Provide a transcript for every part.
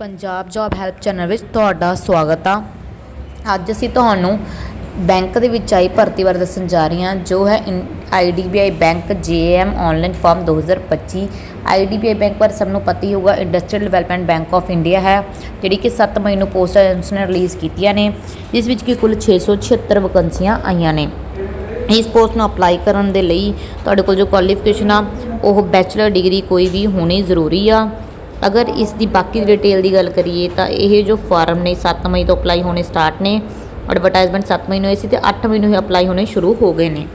Punjab job help channel ਵਿੱਚ ਤੁਹਾਡਾ ਸਵਾਗਤ ਆ। ਅੱਜ ਅਸੀਂ ਤੁਹਾਨੂੰ ਬੈਂਕ ਦੇ ਵਿੱਚ ਆਈ ਭਰਤੀ ਬਾਰੇ ਦੱਸਣ ਜਾ ਰਹੀ ਹਾਂ, ਜੋ ਹੈ IDBI bank JM online form 2025 IDBI bank ਪਰ ਸਭ ਨੂੰ ਪਤਾ ਹੀ ਹੋਊਗਾ, industrial development bank of India ਹੈ, ਜਿਹੜੀ ਕਿ 7 ਮਈ ਨੂੰ ਪੋਸਟ ਏਜੰਸੀ ਨੇ ਰਿਲੀਜ਼ ਕੀਤੀਆਂ ਨੇ, ਜਿਸ ਵਿੱਚ ਕਿ ਕੁੱਲ 676 ਵੈਕੰਸੀਆਂ ਆਈਆਂ ਨੇ। ਇਸ ਪੋਸਟ ਨੂੰ ਅਪਲਾਈ ਕਰਨ ਦੇ ਲਈ ਤੁਹਾਡੇ ਕੋਲ ਜੋ ਕੁਆਲੀਫਿਕੇਸ਼ਨ ਆ, ਉਹ ਬੈਚਲਰ ਡਿਗਰੀ ਕੋਈ ਵੀ ਹੋਣੀ ਜ਼ਰੂਰੀ ਆ। ਅਗਰ ਇਸ ਦੀ ਬਾਕੀ ਡਿਟੇਲ ਦੀ ਗੱਲ ਕਰੀਏ ਤਾਂ ਇਹ ਜੋ ਫਾਰਮ ਨੇ 7 ਮਈ ਤੋਂ ਅਪਲਾਈ ਹੋਣੇ ਸਟਾਰਟ ਨੇ ਐਡਵਰਟਾਈਜ਼ਮੈਂਟ 7 ਮਈ ਨੂੰ ਹੋਈ ਸੀ ਤੇ 8 ਮਈ ਨੂੰ ਹੀ ਅਪਲਾਈ ਹੋਣੇ ਸ਼ੁਰੂ ਹੋ ਗਏ ਨੇ।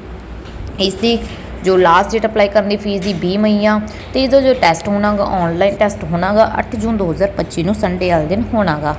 ਇਸ ਦੀ ਜੋ ਲਾਸਟ ਡੇਟ ਅਪਲਾਈ ਕਰਨ ਦੀ ਫੀਸ ਦੀ 20 ਮਈ ਆ ਤੇ ਇਹਦਾ ਜੋ ਟੈਸਟ ਹੋਣਾਗਾ ਆਨਲਾਈਨ ਟੈਸਟ ਹੋਣਾਗਾ 8 ਜੂਨ 2025 ਨੂੰ ਸੰਡੇ ਵਾਲੇ ਦਿਨ ਹੋਣਾਗਾ।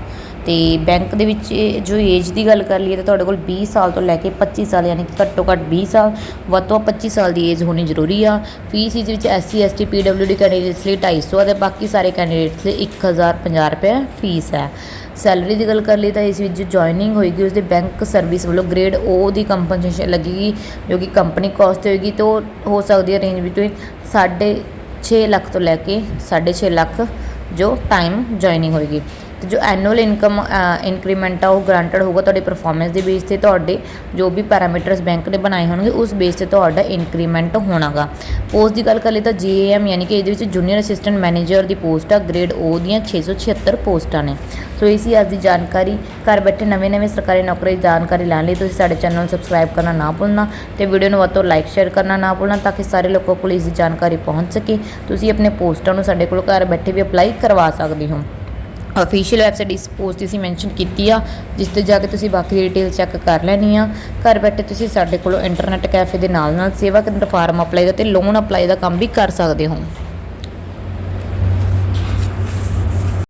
ਅਤੇ ਬੈਂਕ ਦੇ ਵਿੱਚ ਇਹ ਜੋ ਏਜ ਦੀ ਗੱਲ ਕਰ ਲਈਏ ਤਾਂ ਤੁਹਾਡੇ ਕੋਲ ਵੀਹ ਸਾਲ ਤੋਂ ਲੈ ਕੇ 25 ਸਾਲ ਯਾਨੀ ਕਿ ਘੱਟੋ ਘੱਟ ਵੀਹ ਸਾਲ, ਵੱਧ ਤੋਂ ਵੱਧ 25 ਸਾਲ ਦੀ ਏਜ ਹੋਣੀ ਜ਼ਰੂਰੀ ਆ। ਫੀਸ ਇਸ ਵਿੱਚ ਐਸਸੀ, ਐਸਟੀ ਪੀਡਬਲਯੂਡੀ ਕੈਂਡੀਡੇਟਸ ਲਈ 250 ਅਤੇ ਬਾਕੀ ਸਾਰੇ ਕੈਂਡੀਡੇਟਸ ਲਈ 1050 ਰੁਪਏ ਫੀਸ ਹੈ ਸੈਲਰੀ ਦੀ ਗੱਲ ਕਰ ਲਈ ਤਾਂ ਇਸ ਵਿੱਚ ਜੋ ਜੁਆਇਨਿੰਗ ਹੋਏਗੀ ਉਸ ਦੇ ਬੈਂਕ ਸਰਵਿਸ ਵੱਲੋਂ ਗ੍ਰੇਡ O ਦੀ ਕੰਪਨਸੇਸ਼ਨ ਲੱਗੇਗੀ, ਜੋ ਕਿ ਕੰਪਨੀ ਕਾਸਟ ਹੋਏਗੀ ਤੇ ਉਹ ਹੋ ਸਕਦੀ ਹੈ ਰੇਂਜ ਵਿੱਚ ਸਾਢੇ 6 ਲੱਖ ਤੋਂ ਲੈ ਕੇ 6.5 ਲੱਖ ਜੋ ਟਾਈਮ ਜੁਆਇਨਿੰਗ ਹੋਏਗੀ। ਤੇ ਜੋ ਐਨੂਅਲ ਇਨਕਮ ਇਨਕਰੀਮੈਂਟ ਆ, ਉਹ ਗਰੰਟਡ ਹੋਊਗਾ ਤੁਹਾਡੀ ਪਰਫਾਰਮੈਂਸ ਦੇ ਬੇਸ ਤੇ, ਤੁਹਾਡੇ ਜੋ ਵੀ ਪੈਰਾਮੀਟਰਸ ਬੈਂਕ ਨੇ ਬਣਾਏ ਹੋਣਗੇ, ਉਸ ਬੇਸ ਤੇ ਤੁਹਾਡਾ ਇਨਕਰੀਮੈਂਟ ਹੋਣਾਗਾ। ਪੋਸਟ ਦੀ ਗੱਲ ਕਰ ਲਈ ਤਾਂ ਜੀਏਐਮ ਯਾਨੀ ਕਿ ਇਹਦੇ ਵਿੱਚ ਜੂਨੀਅਰ ਅਸਿਸਟੈਂਟ ਮੈਨੇਜਰ ਦੀ ਪੋਸਟ ਆ ਗ੍ਰੇਡ O ਦੀਆਂ 676 ਪੋਸਟਾਂ ਨੇ। ਸੋ ਇਹ ਸੀ ਅੱਜ ਦੀ ਜਾਣਕਾਰੀ। ਘਰ ਬੈਠੇ ਨਵੇਂ-ਨਵੇਂ ਸਰਕਾਰੀ ਨੌਕਰੀ ਦੀ ਜਾਣਕਾਰੀ ਲੈਣ ਲਈ ਤੁਸੀਂ ਸਾਡੇ ਚੈਨਲ ਨੂੰ ਸਬਸਕ੍ਰਾਈਬ ਕਰਨਾ ਨਾ ਭੁੱਲਣਾ ਤੇ ਵੀਡੀਓ ਨੂੰ ਵੱਧ ਤੋਂ ਲਾਈਕ ਸ਼ੇਅਰ ਕਰਨਾ ਨਾ ਭੁੱਲਣਾ ਤਾਂ ਕਿ ਸਾਰੇ ਲੋਕਾਂ ਕੋਲ ਇਸ ਦੀ ਜਾਣਕਾਰੀ ਪਹੁੰਚ ਸਕੇ। ਤੁਸੀਂ ਆਪਣੇ ਪੋਸਟਾਂ ਨੂੰ ਸਾਡੇ ਕੋਲ ਘਰ ਬੈਠੇ ਵੀ ਅਪਲਾਈ ਕਰਵਾ ਸਕਦੇ ਹੋ। ਅਫੀਸ਼ੀਅਲ ਵੈਬਸਾਈਟ ਇਸ ਪੋਸਟ ਦੀ ਅਸੀਂ ਮੈਂਸ਼ਨ ਕੀਤੀ ਆ, ਜਿਸ ਤੇ ਜਾ ਕੇ ਤੁਸੀਂ ਬਾਕੀ ਡਿਟੇਲ ਚੈੱਕ ਕਰ ਲੈਣੀ ਆ। ਘਰ ਬੈਠੇ ਤੁਸੀਂ ਸਾਡੇ ਕੋਲੋਂ ਇੰਟਰਨੈਟ ਕੈਫੇ ਦੇ ਨਾਲ ਨਾਲ ਸੇਵਾ ਕੇਂਦਰ ਫਾਰਮ ਅਪਲਾਈ ਦਾ ਤੇ ਲੋਨ ਅਪਲਾਈ ਦਾ ਕੰਮ ਵੀ ਕਰ ਸਕਦੇ ਹੋ।